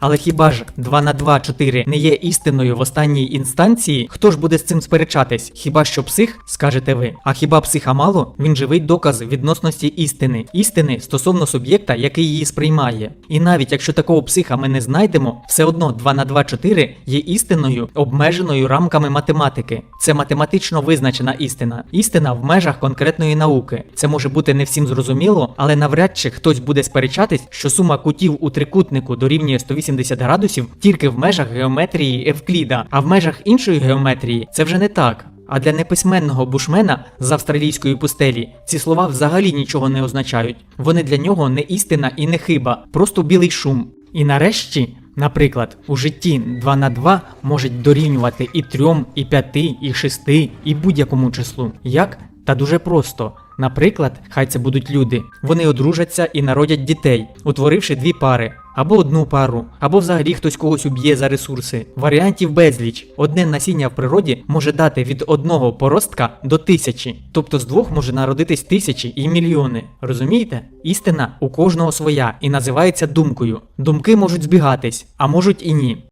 Але хіба ж 2 на 2 4 не є істиною в останній інстанції? Хто ж буде з цим сперечатись? Хіба що псих, скажете ви? А хіба психа мало? Він живий доказ відносності істини, істини стосовно суб'єкта, який її сприймає. І навіть якщо такого психа ми не знайдемо, все одно 2 на 2 4 є істиною, обмеженою рамками математики. Це математично визначена істина. Істина в межах конкретної науки. Це може бути не всім зрозуміло, але навряд чи хтось буде сперечатись, що сума кутів у трикутнику дорівнює 180 градусів тільки в межах геометрії Евкліда, а в межах іншої геометрії це вже не так. А для неписьменного бушмена з австралійської пустелі ці слова взагалі нічого не означають. Вони для нього не істина і не хиба, просто білий шум. І нарешті, наприклад, у житті 2 на 2 можуть дорівнювати і 3, і 5, і 6, і будь-якому числу. Як? Та дуже просто. Наприклад, хай це будуть люди. Вони одружаться і народять дітей, утворивши дві пари, або одну пару, або взагалі хтось когось уб'є за ресурси. Варіантів безліч. Одне насіння в природі може дати від одного поростка до тисячі, тобто з двох може народитись тисячі і мільйони. Розумієте? Істина у кожного своя і називається думкою. Думки можуть збігатись, а можуть і ні.